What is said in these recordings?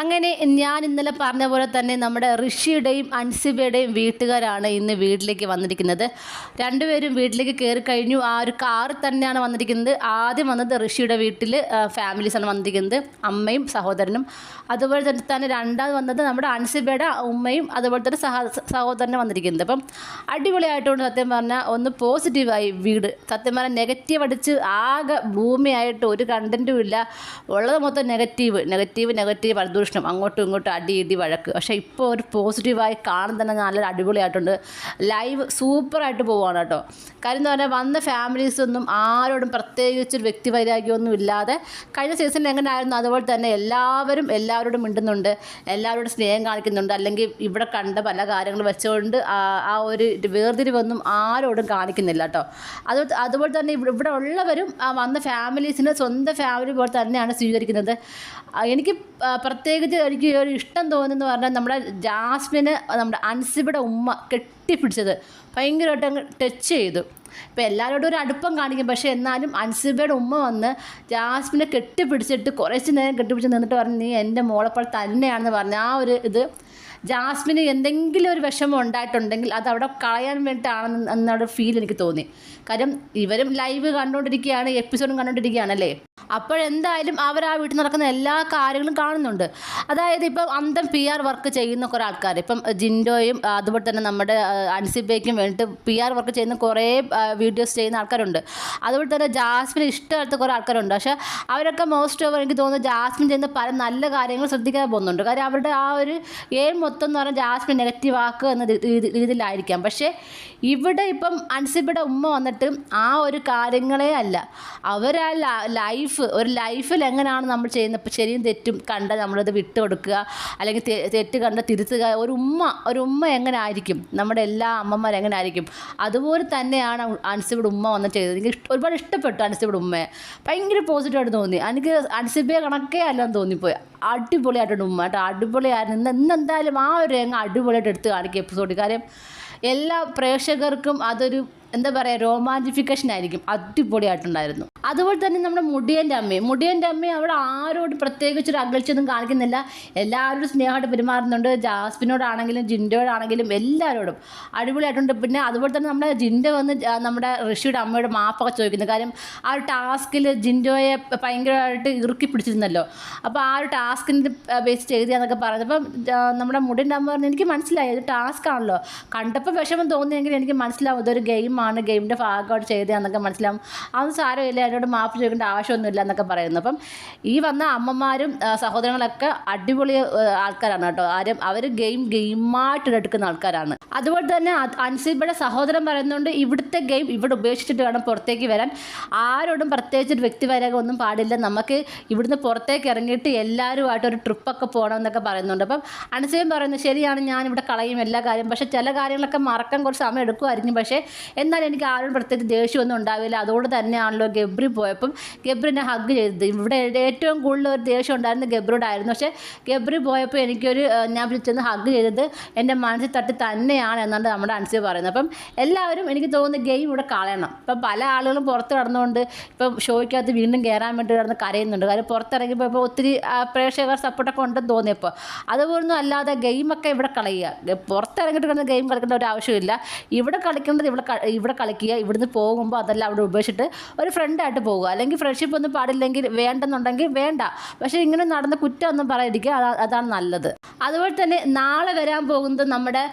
അങ്ങനെ ഞാൻ ഇന്നലെ പറഞ്ഞ പോലെ തന്നെ നമ്മുടെ ഋഷിയുടെയും അൻസിബയുടെയും വീട്ടുകാരാണ് ഇന്ന് വീട്ടിലേക്ക് വന്നിരിക്കുന്നത്. രണ്ടുപേരും വീട്ടിലേക്ക് കയറി കഴിഞ്ഞു. ആ ഒരു കാർ തന്നെയാണ് വന്നിരിക്കുന്നത്. ആദ്യം വന്നത് ഋഷിയുടെ വീട്ടിൽ ഫാമിലീസാണ് വന്നിരിക്കുന്നത്. അമ്മയും സഹോദരനും. അതുപോലെ തന്നെ തന്നെ രണ്ടാമത് വന്നത് നമ്മുടെ അൻസിബയുടെ ഉമ്മയും അതുപോലെ തന്നെ സഹ സഹോദരനും വന്നിരിക്കുന്നത്. അപ്പം അടിപൊളിയായിട്ടുണ്ട് സത്യം പറഞ്ഞാൽ ഒന്ന് പോസിറ്റീവായി വീട്. സത്യം പറഞ്ഞാൽ നെഗറ്റീവ് അടിച്ച് ആകെ ഭൂമിയായിട്ട് ഒരു കണ്ടന്റും ഇല്ല. ഉള്ളത് മൊത്തം നെഗറ്റീവ് നെഗറ്റീവ് നെഗറ്റീവ് പ്രദൂഷണം അങ്ങോട്ടും ഇങ്ങോട്ടും അടി ഇടി വഴക്ക്. പക്ഷേ ഇപ്പോൾ ഒരു പോസിറ്റീവായി കാണാൻ തന്നെ നല്ലൊരു അടിപൊളിയായിട്ടുണ്ട്. ലൈവ് സൂപ്പറായിട്ട് പോവുകയാണ് കേട്ടോ. കാര്യം എന്ന് പറഞ്ഞാൽ വന്ന ഫാമിലീസ് ഒന്നും ആരോടും പ്രത്യേകിച്ച് ഒരു വ്യക്തി വൈരാഗ്യമൊന്നും ഇല്ലാതെ കഴിഞ്ഞ സീസണിൽ എങ്ങനെയായിരുന്നു? അതുപോലെ തന്നെ എല്ലാവരും എല്ലാവരോടും മിണ്ടുന്നുണ്ട്. എല്ലാവരോടും സ്നേഹം കാണിക്കുന്നുണ്ട്. അല്ലെങ്കിൽ ഇവിടെ കണ്ട പല കാര്യങ്ങൾ വെച്ചുകൊണ്ട് ആ- ഒരു വേർതിരിവൊന്നും ആരോടും കാണിക്കുന്നില്ല കേട്ടോ. അത് അതുപോലെ തന്നെ ഇവിടെ ഇവിടെ ഉള്ളവരും വന്ന ഫാമിലീസിനെ സ്വന്തം ഫാമിലി പോലെ തന്നെയാണ് സ്വീകരിക്കുന്നത്. എനിക്ക് ആ, പ്രത്യേകിച്ച് എനിക്ക് ഒരു ഇഷ്ടം തോന്നുന്നു പറഞ്ഞാൽ നമ്മുടെ ജാസ്മിന് നമ്മുടെ അൻസിബിയുടെ ഉമ്മ കെട്ടിപ്പിടിച്ചത് ഭയങ്കരമായിട്ട് അങ്ങ് ടച്ച് ചെയ്തു. ഇപ്പം എല്ലാവരോടും ഒരു അടുപ്പം കാണിക്കും. പക്ഷേ എന്നാലും അൻസിബയുടെ ഉമ്മ വന്ന് ജാസ്മിനെ കെട്ടിപ്പിടിച്ചിട്ട് കുറച്ച് നേരം കെട്ടിപ്പിടിച്ച് നിന്നിട്ട് പറഞ്ഞ് നീ എന്റെ മോളെപ്പോൾ തന്നെയാണെന്ന് പറഞ്ഞ ആ ഒരു ഇത് ജാസ്മിന് എന്തെങ്കിലും ഒരു വിഷമം ഉണ്ടായിട്ടുണ്ടെങ്കിൽ അത് അവിടെ കളയാൻ വേണ്ടിയിട്ടാണെന്ന് എന്നൊരു ഫീൽ എനിക്ക് തോന്നി. കാര്യം ഇവരും ലൈവ് കണ്ടുകൊണ്ടിരിക്കുകയാണ് എപ്പിസോഡും കണ്ടുകൊണ്ടിരിക്കുകയാണല്ലേ അപ്പോഴെന്തായാലും അവർ ആ വീട്ടിൽ നടക്കുന്ന എല്ലാ കാര്യങ്ങളും കാണുന്നുണ്ട്. അതായത് ഇപ്പം അന്തം പി ആർ വർക്ക് ചെയ്യുന്ന കുറേ ആൾക്കാർ ഇപ്പം ജിൻഡോയും അതുപോലെ തന്നെ നമ്മുടെ അൻസിബയ്ക്കും വേണ്ടിയിട്ട് പി ആർ വർക്ക് ചെയ്യുന്ന കുറേ വീഡിയോസ് ചെയ്യുന്ന ആൾക്കാരുണ്ട്. അതുപോലെ തന്നെ ജാസ്മിന് ഇഷ്ടമല്ലാത്ത കുറേ ആൾക്കാരുണ്ട്. പക്ഷേ അവരൊക്കെ മോസ്റ്റ് ഓവർ എനിക്ക് തോന്നുന്നു ജാസ്മിൻ ചെയ്യുന്ന പല നല്ല കാര്യങ്ങൾ ശ്രദ്ധിക്കാൻ പോകുന്നുണ്ട്. കാര്യം അവരുടെ ആ ഒരു എയിം മൊത്തം എന്ന് പറഞ്ഞാൽ ജാസ്മിൻ നെഗറ്റീവ് ആക്കുക എന്ന രീതി- രീതി- രീതിയിലായിരിക്കാം പക്ഷേ ഇവിടെ ഇപ്പം അൻസിബയുടെ ഉമ്മ വന്നിട്ട് ആ ഒരു കാര്യങ്ങളേ അല്ല. അവരാ ലൈഫ് ഒരു ലൈഫിൽ എങ്ങനെയാണ് നമ്മൾ ചെയ്യുന്നത് ഇപ്പം ശരിയും തെറ്റും കണ്ട നമ്മളത് വിട്ടുകൊടുക്കുക അല്ലെങ്കിൽ തെറ്റ് കണ്ട തിരുത്തുക. ഒരു ഉമ്മ ഒരു ഉമ്മ എങ്ങനെ ആയിരിക്കും? നമ്മുടെ എല്ലാ അമ്മമാരും എങ്ങനെ ആയിരിക്കും? അതുപോലെ തന്നെയാണ് അൻസിബയുടെ ഉമ്മ വന്ന് ചെയ്തത്. എനിക്ക് ഒരുപാട് ഇഷ്ടപ്പെട്ടു അൻസിബയുടെ ഉമ്മയെ. ഭയങ്കര പോസിറ്റീവായിട്ട് തോന്നി. എനിക്ക് അൻസിബയെ കണക്കേ അല്ലെന്ന് തോന്നിപ്പോയി. അടിപൊളിയായിട്ടുണ്ട് ഉമ്മ കേട്ടോ. അടിപൊളിയായിരുന്നു. ഇന്ന് ഇന്ന് എന്തായാലും ആ ഒരു രംഗം അടിപൊളിയായിട്ട് എടുത്ത് കാണിക്കും എപ്പിസോഡ് കാര്യം എല്ലാ പ്രേക്ഷകർക്കും അതൊരു എന്താ പറയുക റൊമാന്റിഫിക്കേഷൻ ആയിരിക്കും. അടിപൊളിയായിട്ടുണ്ടായിരുന്നു. അതുപോലെ തന്നെ നമ്മുടെ മുടിയന്റെ അമ്മയും മുടിയന്റെ അമ്മയും അവിടെ ആരോടും പ്രത്യേകിച്ച് ഒരു അകൽച്ചൊന്നും കാണിക്കുന്നില്ല. എല്ലാവരോടും സ്നേഹമായിട്ട് പെരുമാറുന്നുണ്ട്. ജാസ്മിനോടാണെങ്കിലും ജിൻഡോടാണെങ്കിലും എല്ലാവരോടും അടിപൊളിയായിട്ടുണ്ട്. പിന്നെ അതുപോലെ തന്നെ നമ്മുടെ ജിൻഡോ വന്ന് നമ്മുടെ ഋഷിയുടെ അമ്മയുടെ മാപ്പൊക്കെ ചോദിക്കുന്നു. കാര്യം ആ ഒരു ടാസ്കിൽ ജിൻഡോയെ ഭയങ്കരമായിട്ട് ഇറുക്കി പിടിച്ചിരുന്നല്ലോ. അപ്പോൾ ആ ഒരു ടാസ്കിന്റെ ബേസ് ചെയ്തെന്നൊക്കെ അപ്പം നമ്മുടെ മുടിന്റെ അമ്മ പറഞ്ഞു എനിക്ക് മനസ്സിലായി ഇത് ടാസ്ക് ആണല്ലോ. കണ്ടപ്പോൾ വിഷമം തോന്നിയെങ്കിൽ എനിക്ക് മനസ്സിലാവും. ഇതൊരു ഗെയിമാണ്. ഗെയിമിന്റെ ഭാഗമായിട്ട് ചെയ്തതെന്നൊക്കെ മനസ്സിലാവും. അതൊന്നും സാരമില്ല. എന്നോട് മാപ്പ് ചോദിക്കേണ്ട ആവശ്യമൊന്നുമില്ല എന്നൊക്കെ പറയുന്നു. അപ്പം ഈ വന്ന അമ്മമാരും സഹോദരങ്ങളൊക്കെ അടിപൊളി ആൾക്കാരാണ് കേട്ടോ. ആരും അവർ ഗെയിം ഗെയിമായിട്ട് എടുക്കുന്ന ആൾക്കാരാണ്. അതുപോലെ തന്നെ അൻസിബയുടെ സഹോദരൻ പറയുന്നുണ്ട് ഇവിടുത്തെ ഗെയിം ഇവിടെ ഉപേക്ഷിച്ചിട്ട് വേണം പുറത്തേക്ക് വരാൻ. ആരോടും പ്രത്യേകിച്ച് ഒരു വ്യക്തിവൈരാഗം ഒന്നും പാടില്ല. നമുക്ക് ഇവിടുന്ന് പുറത്തേക്ക് ഇറങ്ങിയിട്ട് എല്ലാവരുമായിട്ട് ഒരു ട്രിപ്പൊക്കെ പോകണം എന്നൊക്കെ പറയുന്നുണ്ട്. അപ്പം അൻസിബൻ പറയുന്നു ശരിയാണ് ഞാൻ ഇവിടെ കളയും എല്ലാ കാര്യം. പക്ഷേ ചില കാര്യങ്ങളൊക്കെ മറക്കാൻ കുറച്ച് സമയം എടുക്കുമായിരിക്കും. പക്ഷേ എന്നാലും എനിക്ക് ആരോടും പ്രത്യേകിച്ച് ദേഷ്യമൊന്നും ഉണ്ടാവില്ല. അതുകൊണ്ട് തന്നെയാണല്ലോ ഗബ്രി പോയപ്പം ഗബ്രിനെ ഹഗ് ചെയ്തത് ഇവിടെ ഏറ്റവും കൂടുതൽ ഒരു ദേഷ്യം ഉണ്ടായിരുന്നത് ഗബ്രിയോടായിരുന്നു. പക്ഷേ ഗബ്രി പോയപ്പോൾ എനിക്കൊരു ഞാൻ വിളിച്ചെന്ന് ഹഗ് ചെയ്തത് എന്റെ മനസ്സിൽ തട്ടി തന്നെയാണ് എന്നാണ് നമ്മുടെ അൻസി പറയുന്നത്. അപ്പം എല്ലാവരും എനിക്ക് തോന്നുന്നു ഗെയിം ഇവിടെ കളയണം. ഇപ്പം പല ആളുകളും പുറത്ത് കടന്നുകൊണ്ട് ഇപ്പം ഷോയ്ക്കകത്ത് വീണ്ടും കയറാൻ വേണ്ടി കിടന്ന് കരയുന്നുണ്ട്. കാര്യം പുറത്തിറങ്ങിയപ്പോൾ ഇപ്പോൾ ഒത്തിരി പ്രേക്ഷകർ സപ്പോർട്ടൊക്കെ ഉണ്ടെന്ന് തോന്നിയപ്പോൾ. അതുപോലൊന്നും അല്ലാതെ ഗെയിമൊക്കെ ഇവിടെ കളയുക. പുറത്തിറങ്ങിയിട്ട് കിടന്ന് ഗെയിം കളിക്കേണ്ട ഒരു ആവശ്യമില്ല. ഇവിടെ കളിക്കേണ്ടത് ഇവിടെ ഇവിടെ കളിക്കുക. ഇവിടുന്ന് പോകുമ്പോൾ അതെല്ലാം അവിടെ ഉപേക്ഷിച്ചിട്ട് ഒരു ഫ്രണ്ടായിട്ട് പോകുക. അല്ലെങ്കിൽ ഫ്രണ്ട്ഷിപ്പ് ഒന്നും പാടില്ലെങ്കിൽ വേണ്ടെന്നുണ്ടെങ്കിൽ വേണ്ട. പക്ഷേ ഇങ്ങനെ നടന്ന കുറ്റമൊന്നും പറയാതിരിക്കുക അതാ അതാണ് നല്ലത്. അതുപോലെ തന്നെ നാളെ വരാൻ പോകുന്നത് നമ്മുടെ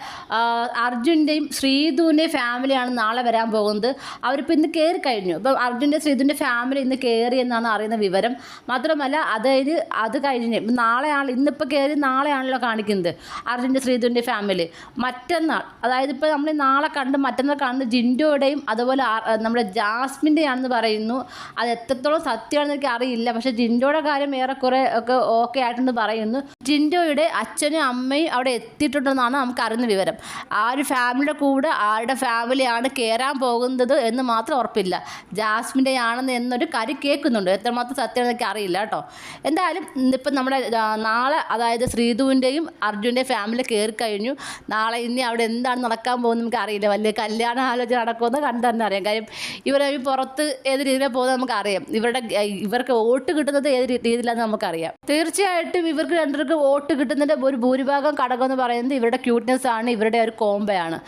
അർജുന്റെയും ശ്രീധുവിന്റെയും ഫാമിലിയാണ് നാളെ വരാൻ പോകുന്നത്. അവരിപ്പോൾ ഇന്ന് കയറി കഴിഞ്ഞു. ഇപ്പം അർജുന്റെ ശ്രീധുവിന്റെ ഫാമിലി ഇന്ന് കയറി എന്നാണ് അറിയുന്ന വിവരം. മാത്രമല്ല അതായത് അത് കഴിഞ്ഞ് നാളെയാണ് ഇന്നിപ്പോൾ കയറി നാളെയാണല്ലോ കാണിക്കുന്നത് അർജുന്റെ ശ്രീധുവിന്റെ ഫാമിലി മറ്റന്നാൾ അതായത് ഇപ്പോൾ നമ്മൾ നാളെ കണ്ട് മറ്റന്നാൾ കാണുന്ന ജിൻഡോയുടെയും അതുപോലെ നമ്മുടെ ജാസ്മിന്റെയാണെന്ന് പറയുന്നു. അത് എത്രത്തോളം സത്യമാണെന്ന് എനിക്ക് അറിയില്ല. പക്ഷേ ജിൻഡോയുടെ കാര്യം ഏറെക്കുറെ ഒക്കെ ഓക്കെ ആയിട്ടെന്ന് പറയുന്നു. ജിൻഡോയുടെ അച്ഛനും അമ്മയും അവിടെ എത്തിയിട്ടുണ്ടെന്നാണ് നമുക്ക് അറിയുന്ന വിവരം. ആ ഒരു ഫാമിലിയുടെ കൂടെ ആരുടെ ഫാമിലിയാണ് കയറാൻ പോകുന്നത് എന്ന് മാത്രം ഉറപ്പില്ല. ജാസ്മിന്റെ ആണെന്ന് എന്നൊരു കാര്യം കേൾക്കുന്നുണ്ട്. എത്രമാത്രം സത്യമാണെന്ന് എനിക്ക് അറിയില്ല കേട്ടോ. എന്തായാലും ഇപ്പം നമ്മുടെ നാളെ അതായത് ശ്രീധുവിന്റെയും അർജുന്റെയും ഫാമിലി കയറി കഴിഞ്ഞു. നാളെ ഇനി അവിടെ എന്താണ് നടക്കാൻ പോകുന്നത് നമുക്ക് അറിയില്ല. വലിയ കല്യാണ ആലോചന നടക്കുമെന്ന് കണ്ടു തന്നെ അറിയാം. കാര്യം ഇവരെ പുറത്ത് ഏത് രീതിയിലാണ് പോകുന്നത് നമുക്കറിയാം. ഇവരുടെ ഇവർക്ക് വോട്ട് കിട്ടുന്നത് ഏത് രീതിയിലാണെന്ന് നമുക്കറിയാം. തീർച്ചയായിട്ടും ഇവർക്ക് രണ്ടുപേർക്ക് വോട്ട് കിട്ടുന്നതിന്റെ ഒരു ഭൂരിഭാഗം ഘടകം എന്ന് പറയുന്നത് ഇവരുടെ ക്യൂട്ട്നെസ് ആണ് ഇവരുടെ ഒരു കോംബയാണ്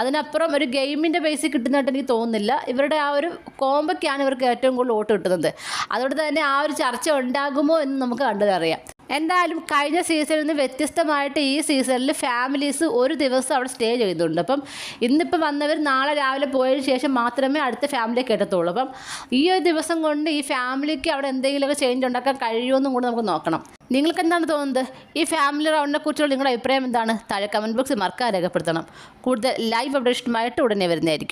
അതിനപ്പുറം ഒരു ഗെയിമിന്റെ ബേസിൽ കിട്ടുന്നതായിട്ട് എനിക്ക് തോന്നുന്നില്ല. ഇവരുടെ ആ ഒരു കോംബയ്ക്കാണ് ഇവർക്ക് ഏറ്റവും കൂടുതൽ വോട്ട് കിട്ടുന്നത്. അതുകൊണ്ട് തന്നെ ആ ഒരു ചർച്ച ഉണ്ടാകുമോ എന്ന് നമുക്ക് കണ്ടതറിയാം. എന്തായാലും കഴിഞ്ഞ സീസണിൽ നിന്ന് വ്യത്യസ്തമായിട്ട് ഈ സീസണിൽ ഫാമിലീസ് ഒരു ദിവസം അവിടെ സ്റ്റേ ചെയ്യുന്നുണ്ട് അപ്പം ഇന്നിപ്പോൾ വന്നവർ നാളെ രാവിലെ പോയതിന് ശേഷം മാത്രമേ അടുത്ത ഫാമിലിക്ക് എത്തത്തുള്ളൂ. അപ്പം ഈ ഒരു ദിവസം കൊണ്ട് ഈ ഫാമിലിക്ക് അവിടെ എന്തെങ്കിലുമൊക്കെ ചേഞ്ച് ഉണ്ടാക്കാൻ കഴിയുമെന്നും കൂടെ നമുക്ക് നോക്കണം. നിങ്ങൾക്ക് എന്താണ് തോന്നുന്നത്? ഈ ഫാമിലി റൗണ്ടിനെ കുറിച്ചുള്ള നിങ്ങളുടെ അഭിപ്രായം എന്താണ്? താഴെ കമന്റ് ബോക്സിൽ മറക്കാൻ രേഖപ്പെടുത്തണം. കൂടുതൽ ലൈവ് അപ്ഡേഷനുമായിട്ട് ഉടനെ വരുന്നതായിരിക്കും.